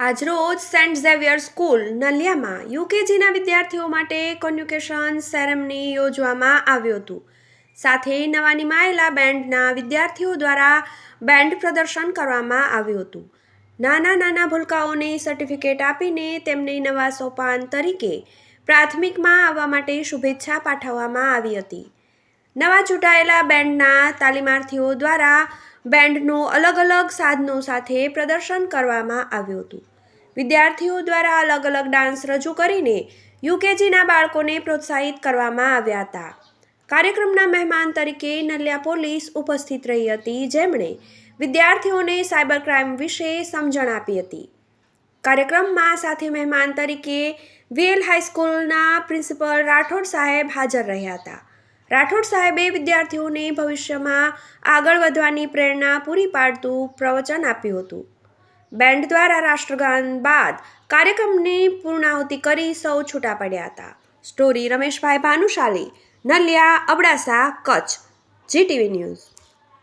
આજરોજ Saint Xavier school નલિયામાં યુકેજીના વિદ્યાર્થીઓ માટે કોન્યુકેશન સેરેમની યોજવામાં આવ્યું હતું. સાથે નવા નિમાયેલા બેન્ડના વિદ્યાર્થીઓ દ્વારા બેન્ડ પ્રદર્શન કરવામાં આવ્યું હતું. નાના નાના ભૂલકાઓને સર્ટિફિકેટ આપીને તેમને નવા સોપાન તરીકે પ્રાથમિકમાં આવવા માટે શુભેચ્છા પાઠવવામાં આવી હતી. નવા ચૂંટાયેલા બેન્ડના તાલીમાર્થીઓ દ્વારા બેન્ડનું અલગ અલગ સાધનો સાથે પ્રદર્શન કરવામાં આવ્યું હતું. વિદ્યાર્થીઓ દ્વારા અલગ અલગ ડાન્સ રજૂ કરીને યુકેજીના બાળકોને પ્રોત્સાહિત કરવામાં આવ્યા હતા. કાર્યક્રમના મહેમાન તરીકે નલિયા પોલીસ ઉપસ્થિત રહી હતી, જેમણે વિદ્યાર્થીઓને સાયબર ક્રાઇમ વિશે સમજણ આપી હતી. કાર્યક્રમમાં સાથે મહેમાન તરીકે વીએલ હાઈસ્કૂલના પ્રિન્સિપલ રાઠોડ સાહેબ હાજર રહ્યા હતા. રાઠોડ સાહેબે વિદ્યાર્થીઓને ભવિષ્યમાં આગળ વધવાની પ્રેરણા પૂરી પાડતું પ્રવચન આપ્યું હતું. બેન્ડ દ્વારા રાષ્ટ્રગાન બાદ કાર્યક્રમની પૂર્ણાહુતિ કરી સૌ છૂટા પડ્યા હતા. Story Rameshbhai Bhanushali, Naliya Abdasa, Kutch, GTV news.